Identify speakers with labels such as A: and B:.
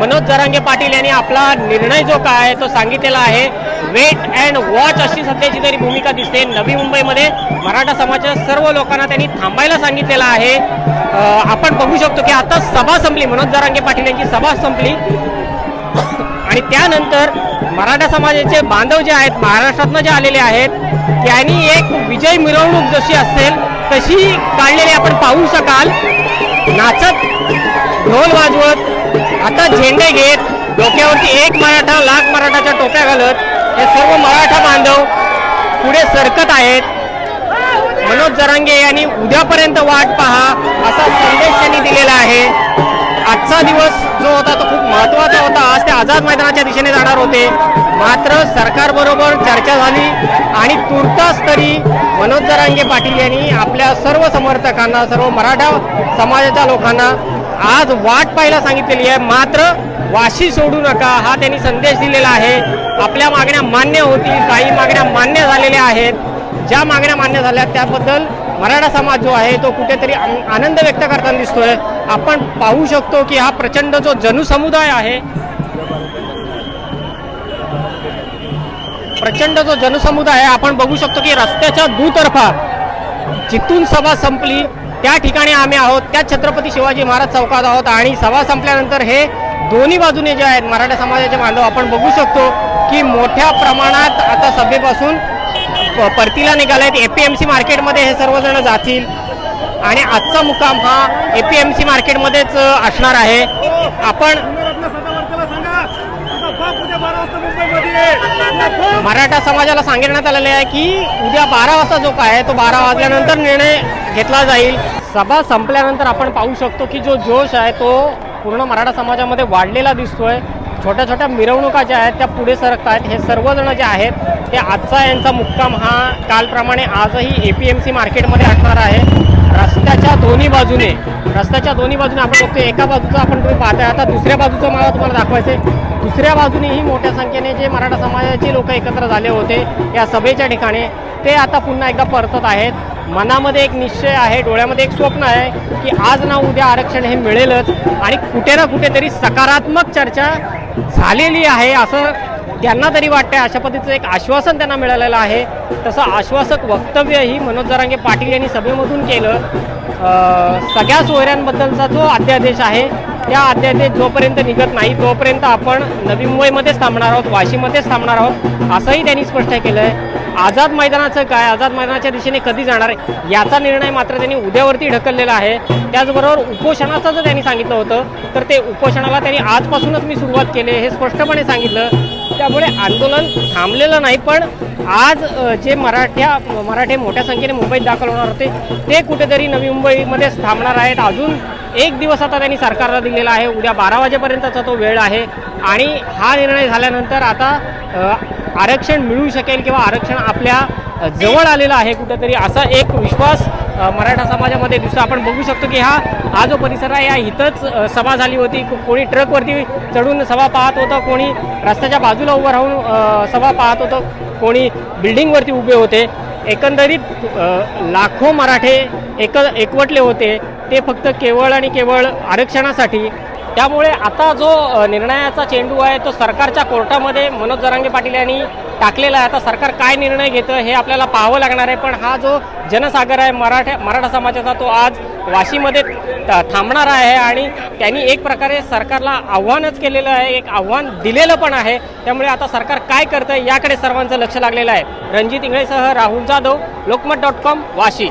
A: मनोज जरांगे पाटील यांनी आपला निर्णय जो काय आहे तो सांगितलेला आहे. वेट अँड वॉच अशी सध्याची तरी भूमिका दिसते. नवी मुंबईमध्ये मराठा समाजाच्या सर्व लोकांना त्यांनी थांबायला सांगितलेलं आहे. आपण बघू शकतो की आता सभा संपली. मनोज जरांगे पाटील यांची सभा संपली. आणि त्यानंतर मराठा समाजाचे बांधव जे आहेत महाराष्ट्रातनं जे आलेले आहेत त्यांनी एक विजय मिरवणूक जशी असेल तशी काढलेली आपण पाहू शकाल. नाचत ढोल वाजवत आता झेंडे घेत डोक्यावरती एक मराठा लाख मराठाच्या टोप्या घालत हे सर्व मराठा बांधव पुढे सरकत आहेत. मनोज जरांगे यांनी उद्यापर्यंत वाट पहा असा संदेश त्यांनी दिलेला आहे. आजचा दिवस जो होता तो खूप महत्त्वाचा होता. आज ते आझाद मैदानाच्या दिशेने जाणार होते. मात्र सरकारबरोबर चर्चा झाली आणि तुर्तास तरी मनोज जरांगे पाटील यांनी आपल्या सर्व समर्थकांना सर्व मराठा समाजाच्या लोकांना आज वाट पाहायला सांगितलेली आहे. मात्र वाशी सोडू नका हा त्यांनी संदेश दिलेला आहे. आपल्या मागण्या मान्य होतील काही मागण्या मान्य झालेल्या आहेत. ज्या मागण्या मान्य झाल्या त्याबद्दल मराठा समाज जो आहे तो कुठेतरी आनंद व्यक्त करताना दिसतोय. आपण पाहू शकतो की हा प्रचंड जो जनसमुदाय आहे प्रचंड जो जनसमुदाय आहे आपण बघू शकतो की रस्त्याच्या दुतर्फा जिथून सभा संपली त्या ठिकाणी आम्ही आहोत. त्या छत्रपती शिवाजी महाराज चौकात आहोत आणि सभा संपल्यानंतर हे दोन्ही बाजूने जे आहेत मराठा समाजाचे बांधव आपण बघू शकतो की मोठ्या प्रमाणात आता सभेपासून प- परतीला आहेत ए पी एम सी मार्केटमध्ये हे सर्वजण जातील. आणि आजचा मुकाम हा ए पी एम सी मार्केटमध्येच असणार आहे. आपण मराठा समाजाला सांगण्यात आलेले आहे की उद्या बारा वाजता जो काय तो बारा वाजल्यानंतर निर्णय घेतला जाईल. सभा संपल्यानंतर आपण पाहू शकतो की जो जोश आहे तो पूर्ण मराठा समाजामध्ये वाढलेला दिसतोय. छोट्या छोट्या मिरवणुका ज्या आहेत त्या पुढे सरकत आहेत हे सर्वजण जे आहेत ते आजचा यांचा मुक्काम हा कालप्रमाणे आजही ए पी एम सी मार्केटमध्ये असणार आहे. रस्त्याच्या दोन्ही बाजूने रस्त्याच्या दोन्ही बाजूने आपण बघतोय. एका बाजूचं आपण तुम्ही पाहताय. आता दुसऱ्या बाजूचं मला तुम्हाला दाखवायचंय. दुसऱ्या बाजूनेही मोठ्या संख्येने जे मराठा समाजाचे लोक एकत्र झाले होते या सभेच्या ठिकाणी ते आता पुन्हा एकदा परतत आहेत. मनामध्ये एक निश्चय आहे डोळ्यामध्ये एक स्वप्न आहे की आज ना उद्या आरक्षण हे मिळेलच. आणि कुठे ना कुठेतरी सकारात्मक चर्चा झालेली आहे असं त्यांना तरी वाटतंय अशा पद्धतीचं एक आश्वासन त्यांना मिळालेलं आहे. तसं आश्वासक वक्तव्यही मनोज जरांगे पाटील यांनी सभेमधून केलं. सगळ्या सोयऱ्यांबद्दलचा जो अध्यादेश आहे त्या अध्यादेश जोपर्यंत निघत नाही तोपर्यंत आपण नवी मुंबईमध्येच थांबणार आहोत वाशीमध्येच थांबणार आहोत असंही त्यांनी स्पष्ट केलं आहे आझाद मैदानाचं काय? आझाद मैदानाच्या दिशेने कधी जाणार आहे? याचा निर्णय मात्र त्यांनी उद्यावरती ढकललेला आहे. त्याचबरोबर उपोषणाचं जर त्यांनी सांगितलं होतं तर ते उपोषणाला त्यांनी आजपासूनच मी सुरुवात केली हे स्पष्टपणे सांगितलं. त्यामुळे आंदोलन थांबलेलं नाही पण आज जे मराठ्या मराठे मोठ्या संख्येने मुंबईत दाखल होणार होते ते कुठेतरी नवी मुंबईमध्येच थांबणार आहेत. अजून एक दिवस आता त्यांनी सरकारला दिलेला आहे. उद्या बारा वाजेपर्यंतचा तो वेळ आहे. आणि हा निर्णय झाल्यानंतर आता आरक्षण मिळू शकेल किंवा आरक्षण आपल्या जवळ आलेलं आहे कुठेतरी असा एक विश्वास मराठा समाजामध्ये दिसतो. आपण बघू शकतो की हा हा जो परिसर आहे या इथंच सभा झाली होती. कोणी ट्रकवरती चढून सभा पाहत होतं कोणी रस्त्याच्या बाजूला उभं राहून सभा पाहत होतं कोणी बिल्डिंगवरती उभे होते. एकंदरीत लाखो मराठे एक एकवटले होते. ते फक्त केवळ आणि केवळ आरक्षणासाठी. त्यामुळे आता जो निर्णयाचा चेंडू आहे तो सरकारच्या कोर्टामध्ये मनोज जरांगे पाटील यांनी टाकलेला आहे. आता सरकार काय निर्णय घेतं हे आपल्याला पाहावं लागणार आहे. पण हा जो जनसागर आहे मराठा मराठा समाजाचा तो आज वाशीमध्ये थांबणार आहे आणि त्यांनी एक प्रकारे सरकारला आव्हानच केलेलं आहे एक आव्हान दिलेलं पण आहे. त्यामुळे आता सरकार काय करतं याकडे सर्वांचं लक्ष लागलेलं आहे. रणजित इंगळेसह राहुल जाधव लोकमत डॉट कॉम वाशी.